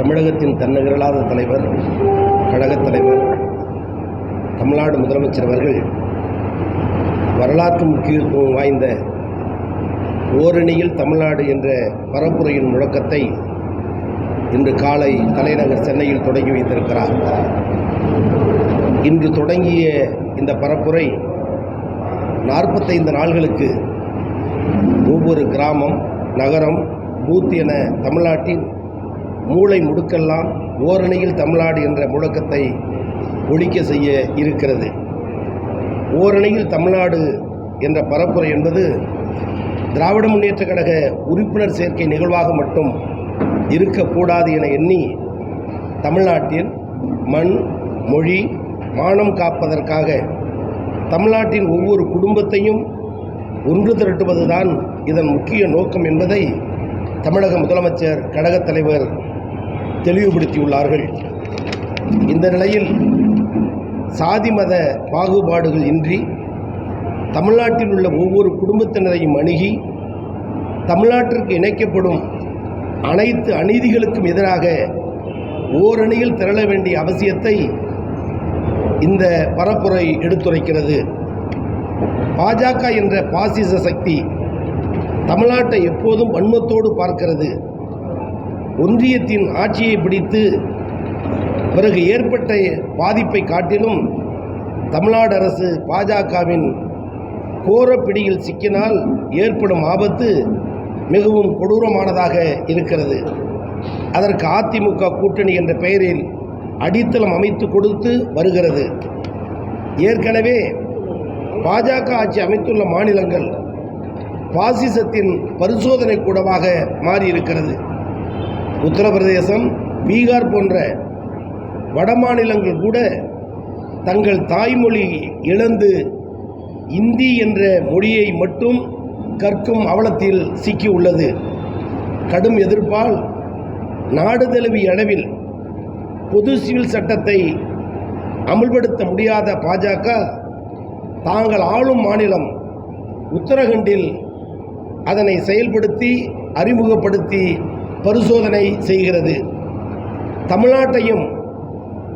தமிழகத்தின் தன்னிகரலாத தலைவர் கழகத் தலைவர் தமிழ்நாடு முதலமைச்சர் அவர்கள் வரலாற்று முக்கியத்துவம் வாய்ந்த ஓரணியில் தமிழ்நாடு என்ற பரப்புரையின் முழக்கத்தை இன்று காலை தலைநகர் சென்னையில் தொடங்கி வைத்திருக்கிறார். இன்று தொடங்கிய இந்த பரப்புரை நாற்பத்தைந்து நாள்களுக்கு ஒவ்வொரு கிராமம் நகரம் பூத் என தமிழ்நாட்டின் மூளை முடுக்கெல்லாம் ஓரணியில் தமிழ்நாடு என்ற முழக்கத்தை ஒழிக்க செய்ய இருக்கிறது. ஓரணியில் தமிழ்நாடு என்ற பரப்புரை என்பது திராவிட முன்னேற்ற கழக உறுப்பினர் சேர்க்கை நிகழ்வாக மட்டும் இருக்கக்கூடாது என எண்ணி தமிழ்நாட்டில் மண் மொழி மானம் காப்பதற்காக தமிழ்நாட்டின் ஒவ்வொரு குடும்பத்தையும் ஒன்று திரட்டுவதுதான் இதன் முக்கிய நோக்கம் என்பதை தமிழக முதலமைச்சர் கழகத் தலைவர் தெளிவுபடுத்தியுள்ளார்கள். இந்த நிலையில் சாதி மத பாகுபாடுகள் இன்றி தமிழ்நாட்டில் உள்ள ஒவ்வொரு குடும்பத்தினரையும் அணுகி தமிழ்நாட்டிற்கு இணைக்கப்படும் அனைத்து அநீதிகளுக்கும் எதிராக ஓரணியில் திரள வேண்டிய அவசியத்தை இந்த பரப்புரை எடுத்துரைக்கிறது. பாஜக என்ற பாசிச சக்தி தமிழ்நாட்டை எப்போதும் வன்மத்தோடு பார்க்கிறது. ஒன்றியத்தின் ஆட்சியை பிடித்து பிறகு ஏற்பட்ட பாதிப்பை காட்டிலும் தமிழ்நாடு அரசு பாஜகவின் கோர பிடியில் சிக்கினால் ஏற்படும் ஆபத்து மிகவும் கொடூரமானதாக இருக்கிறது. அதற்கு அதிமுக கூட்டணி என்ற பெயரில் அடித்தளம் அமைத்து கொடுத்து வருகிறது. ஏற்கனவே பாஜக ஆட்சி அமைத்துள்ள மாநிலங்கள் பாசிசத்தின் பரிசோதனை கூடமாக மாறியிருக்கிறது. உத்தரப்பிரதேசம் பீகார் போன்ற வட மாநிலங்கள் கூட தங்கள் தாய்மொழி இழந்து இந்தி என்ற மொழியை மட்டும் கற்கும் அவலத்தில் சிக்கியுள்ளது கடும் எதிர்ப்பால் நாடு தழுவிய அளவில் பொது சிவில் சட்டத்தை அமல்படுத்த முடியாத பாஜக தாங்கள் ஆளும் மாநிலம் உத்தரகண்டில் அதனை செயல்படுத்தி அறிமுகப்படுத்தி பரிசோதனை செய்கிறது. தமிழ்நாட்டையும்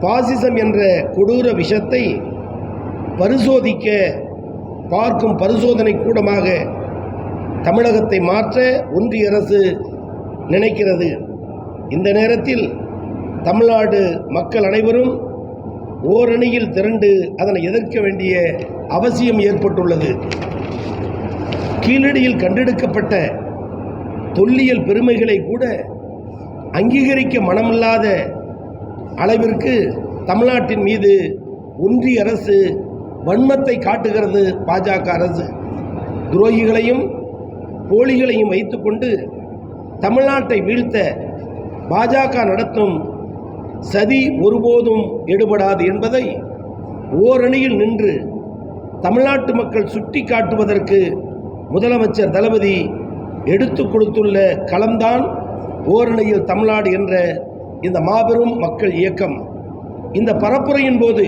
பாசிசம் என்ற கொடூர விஷத்தை பரிசோதிக்க பார்க்கும் பரிசோதனை கூடமாக தமிழகத்தை மாற்ற ஒன்றிய அரசு நினைக்கிறது. இந்த நேரத்தில் தமிழ்நாடு மக்கள் அனைவரும் ஓரணியில் திரண்டு அதனை எதிர்க்க வேண்டிய அவசியம் ஏற்பட்டுள்ளது. கீழடியில் கண்டெடுக்கப்பட்ட தொல்லியல் பெருமைகளை கூட அங்கீகரிக்க மனமில்லாத அளவிற்கு தமிழ்நாட்டின் மீது ஒன்றிய அரசு வன்மத்தை காட்டுகிறது பாஜக அரசு. துரோகிகளையும் போலிகளையும் வைத்துக்கொண்டு தமிழ்நாட்டை வீழ்த்த பாஜக நடத்தும் சதி ஒருபோதும் எடுபடாது என்பதை ஓரணியில் நின்று தமிழ்நாட்டு மக்கள் சுட்டி காட்டுவதற்கு முதலமைச்சர் தளபதி எடுத்து கொடுத்துள்ள களம்தான் ஓரணியில் தமிழ்நாடு என்ற இந்த மாபெரும் மக்கள் இயக்கம். இந்த பரப்புரையின் போது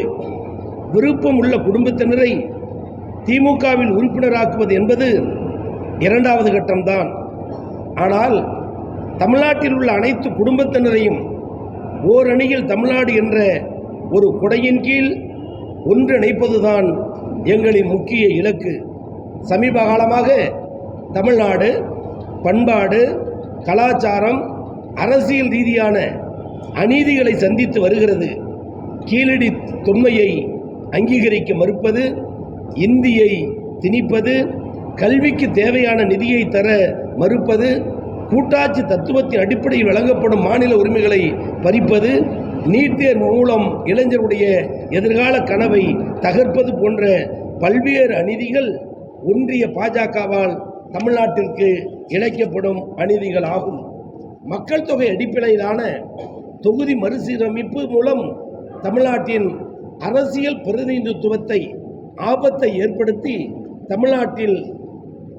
விருப்பம் உள்ள குடும்பத்தினரை திமுகவில் உறுப்பினராக்குவது என்பது இரண்டாவது கட்டம்தான். ஆனால் தமிழ்நாட்டில் உள்ள அனைத்து குடும்பத்தினரையும் ஓரணியில் தமிழ்நாடு என்ற ஒரு கொடையின் கீழ் ஒன்றிணைப்பதுதான் எங்களின் முக்கிய இலக்கு. சமீப காலமாக தமிழ்நாடு பண்பாடு கலாச்சாரம் அரசியல் ரீதியான அநீதிகளை சந்தித்து வருகிறது. கீழடி தொன்மையை அங்கீகரிக்க மறுப்பது இந்தியை திணிப்பது கல்விக்கு தேவையான நிதியை தர மறுப்பது கூட்டாட்சி தத்துவத்தின் அடிப்படையில் வழங்கப்படும் மாநில உரிமைகளை பறிப்பது நீட் தேர்வு மூலம் இளைஞருடைய எதிர்கால கனவை தகர்ப்பது போன்ற பல்வேறு அநீதிகள் ஒன்றிய பாஜகவால் தமிழ்நாட்டிற்கு இழைக்கப்படும் அநீதிகள் ஆகும் மக்கள் தொகை அடிப்படையிலான தொகுதி மறுசீரமைப்பு மூலம் தமிழ்நாட்டின் அரசியல் பிரதிநிதித்துவத்தை ஆபத்தை ஏற்படுத்தி தமிழ்நாட்டில்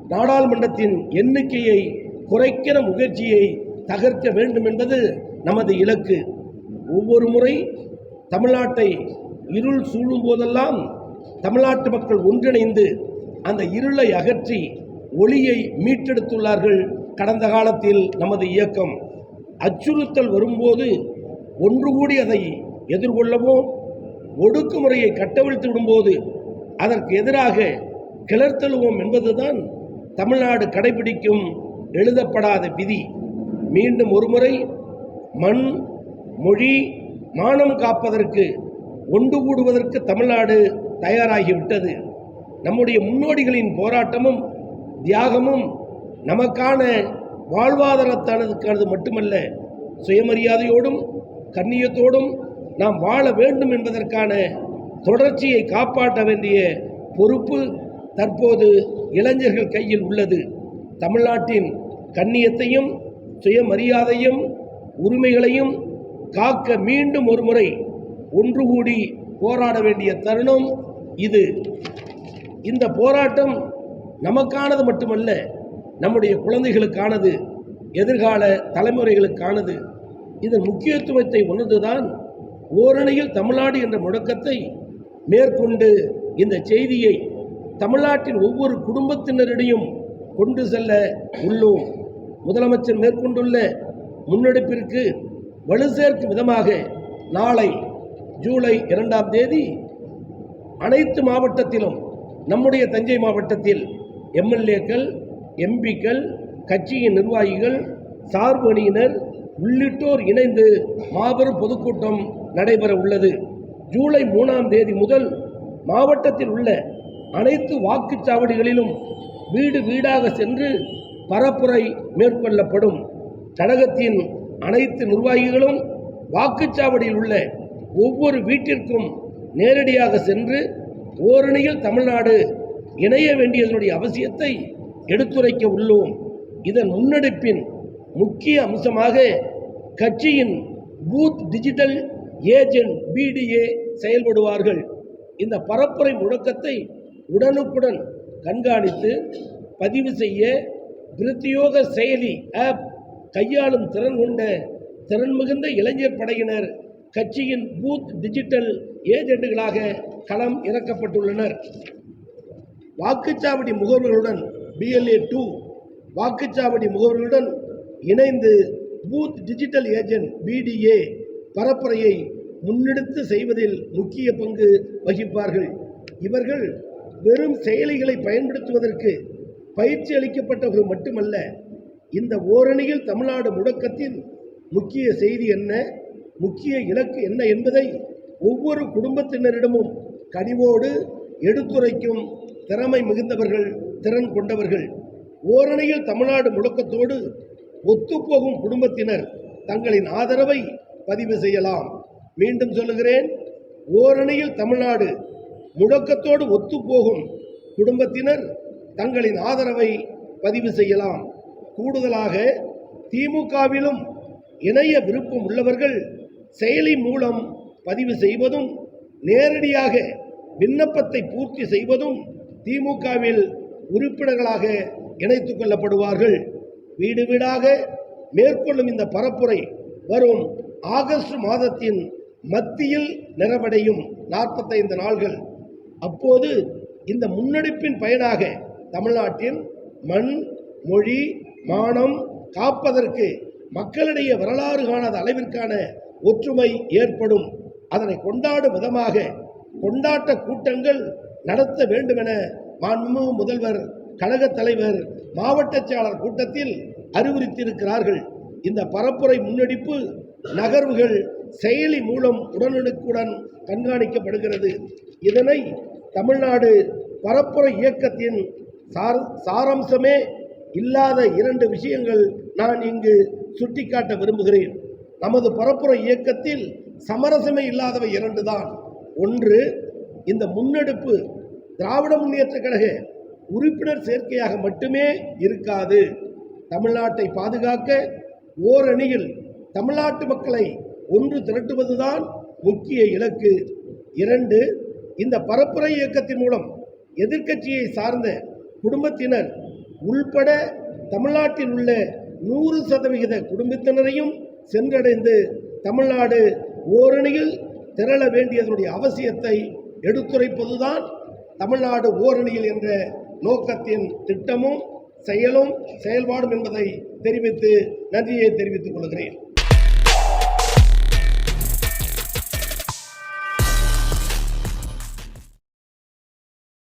நாடாளுமன்றத்தின் எண்ணிக்கையை குறைக்கிற முயற்சியை தகர்க்க வேண்டும் என்பது நமது இலக்கு. ஒவ்வொரு முறை தமிழ்நாட்டை இருள் சூழும் போதெல்லாம் தமிழ்நாட்டு மக்கள் ஒன்றிணைந்து அந்த இருளை அகற்றி ஒளியை மீட்டெடுத்துள்ளார்கள் கடந்த காலத்தில் நமது இயக்கம். அச்சுறுத்தல் வரும்போது ஒன்று கூடி அதை எதிர்கொள்ளவும் ஒடுக்குமுறையை கட்டவிழ்த்து விடும்போது அதற்கு எதிராக கிளர்த்தெழுவோம் என்பதுதான் தமிழ்நாடு கடைபிடிக்கும் எழுதப்படாத விதி. மீண்டும் ஒருமுறை மண் மொழி மானம் காப்பதற்கு ஒன்று கூடுவதற்கு தமிழ்நாடு தயாராகிவிட்டது. நம்முடைய முன்னோடிகளின் போராட்டமும் தியாகமும் நமக்கான வாழ்வாதாரத்தானதுக்கானது மட்டுமல்ல சுயமரியாதையோடும் கண்ணியத்தோடும் நாம் வாழ வேண்டும் என்பதற்கான தொடர்ச்சியை காப்பாற்ற வேண்டிய பொறுப்பு தற்போது இளைஞர்கள் கையில் உள்ளது. தமிழ்நாட்டின் கண்ணியத்தையும் சுயமரியாதையும் உரிமைகளையும் காக்க மீண்டும் ஒரு முறை ஒன்று கூடி போராட வேண்டிய தருணம் இது. இந்த போராட்டம் நமக்கானது மட்டுமல்ல நம்முடைய குழந்தைகளுக்கானது எதிர்கால தலைமுறைகளுக்கானது. இதன் முக்கியத்துவத்தை உணர்ந்துதான் ஓரணியில் தமிழ்நாடு என்ற முழக்கத்தை மேற்கொண்டு இந்த செய்தியை தமிழ்நாட்டின் ஒவ்வொரு குடும்பத்தினரிடையும் கொண்டு செல்ல உள்ளோம். முதலமைச்சர் மேற்கொண்டுள்ள முன்னெடுப்பிற்கு வலு சேர்க்கும் விதமாக நாளை ஜூலை இரண்டாம் தேதி அனைத்து மாவட்டத்திலும் நம்முடைய தஞ்சை மாவட்டத்தில் எம்எல்ஏக்கள் எம்பிக்கள் கட்சியின் நிர்வாகிகள் சார்பு அணியினர் உள்ளிட்டோர் இணைந்து மாபெரும் பொதுக்கூட்டம் நடைபெற உள்ளது. ஜூலை மூணாம் தேதி முதல் மாவட்டத்தில் உள்ள அனைத்து வாக்குச்சாவடிகளிலும் வீடு வீடாக சென்று பரப்புரை மேற்கொள்ளப்படும். கழகத்தின் அனைத்து நிர்வாகிகளும் வாக்குச்சாவடியில் உள்ள ஒவ்வொரு வீட்டிற்கும் நேரடியாக சென்று ஓரணியில் தமிழ்நாடு இணைய வேண்டியதனுடைய அவசியத்தை எடுத்துரைக்க உள்ளோம். இதன் முன்னெடுப்பின் முக்கிய அம்சமாக கட்சியின் பூத் டிஜிட்டல் ஏஜென்ட் பிடிஏ செயல்படுவார்கள். இந்த பரப்புரை முழக்கத்தை உடனுக்குடன் கண்காணித்து பதிவு செய்ய பிரத்யோக செயலி ஆப் கையாளும் திறன் கொண்ட திறன் மிகுந்த இளைஞர் படையினர் கட்சியின் பூத் டிஜிட்டல் ஏஜென்ட்டுகளாக களம் இறக்கப்பட்டுள்ளனர். வாக்குச்சாவடி முகவர்களுடன் பிஎல்ஏ டூ வாக்குச்சாவடி முகவர்களுடன் இணைந்து பூத் டிஜிட்டல் ஏஜென்ட் பிடிஏ பரப்புரையை முன்னெடுத்து செய்வதில் முக்கிய பங்கு வகிப்பார்கள். இவர்கள் வெறும் செயலிகளை பயன்படுத்துவதற்கு பயிற்சி அளிக்கப்பட்டவர்கள் மட்டுமல்ல இந்த ஓரணியில் தமிழ்நாடு முடக்கத்தின் முக்கிய செய்தி என்ன முக்கிய இலக்கு என்ன என்பதை ஒவ்வொரு குடும்பத்தினரிடமும் கனிவோடு எடுத்துரைக்கும் திறமை மிகுந்தவர்கள் திறன் கொண்டவர்கள். ஓரணியில் தமிழ்நாடு முழக்கத்தோடு ஒத்துப்போகும் குடும்பத்தினர் தங்களின் ஆதரவை பதிவு செய்யலாம். மீண்டும் சொல்லுகிறேன் ஓரணியில் தமிழ்நாடு முழக்கத்தோடு ஒத்துப்போகும் குடும்பத்தினர் தங்களின் ஆதரவை பதிவு செய்யலாம். கூடுதலாக திமுகவிலும் இணைய விருப்பம் உள்ளவர்கள் செயலி மூலம் பதிவு செய்வதும் நேரடியாக விண்ணப்பத்தை பூர்த்தி செய்வதும் திமுகவில் உறுப்பினர்களாக இணைத்துக் கொள்ளப்படுவார்கள். வீடு வீடாக மேற்கொள்ளும் இந்த பரப்புரை வரும் ஆகஸ்ட் மாதத்தின் மத்தியில் நிறைவடையும் நாற்பத்தைந்து நாள்கள். அப்போது இந்த முன்னெடுப்பின் பயனாக தமிழ்நாட்டின் மண் மொழி மானம் காப்பதற்கு மக்களிடையே வரலாறு காணாத அளவிற்கான ஒற்றுமை ஏற்படும். அதனை கொண்டாடும் விதமாக கொண்டாட்ட கூட்டங்கள் நடத்த வேண்டுமென மாண்புமிகு முதல்வர் கழகத் தலைவர் மாவட்ட செயலாளர் கூட்டத்தில் அறிவுறுத்தியிருக்கிறார்கள். இந்த பரப்புரை முன்னெடுப்பு நகர்வுகள் செயலி மூலம் உடனுக்குடன் கண்காணிக்கப்படுகிறது. இதனை தமிழ்நாடு பரப்புரை இயக்கத்தின் சார் சாராம்சமே இல்லாத இரண்டு விஷயங்கள் நான் இங்கு சுட்டிக்காட்ட விரும்புகிறேன். நமது பரப்புரை இயக்கத்தில் சமரசமே இல்லாதவை இரண்டு தான் ஒன்று இந்த முன்னெடுப்பு திராவிட முன்னேற்ற கழக உறுப்பினர் சேர்க்கையாக மட்டுமே இருக்காது. தமிழ்நாட்டை பாதுகாக்க ஓரணியில் தமிழ்நாட்டு மக்களை ஒன்று திரட்டுவதுதான் முக்கிய இலக்கு. இரண்டு இந்த பரப்புரை இயக்கத்தின் மூலம் எதிர்க்கட்சியை சார்ந்த குடும்பத்தினர் உள்பட தமிழ்நாட்டில் உள்ள நூறு சதவிகித குடும்பத்தினரையும் சென்றடைந்து தமிழ்நாடு ஓரணியில் திரள வேண்டியதனுடைய அவசியத்தை எடுத்துரைப்பதுதான் தமிழ்நாடு ஓரணியில் என்ற நோக்கத்தின் திட்டமும் செயலும் செயல்பாடும் என்பதை தெரிவித்து நன்றியை தெரிவித்துக் கொள்கிறேன்.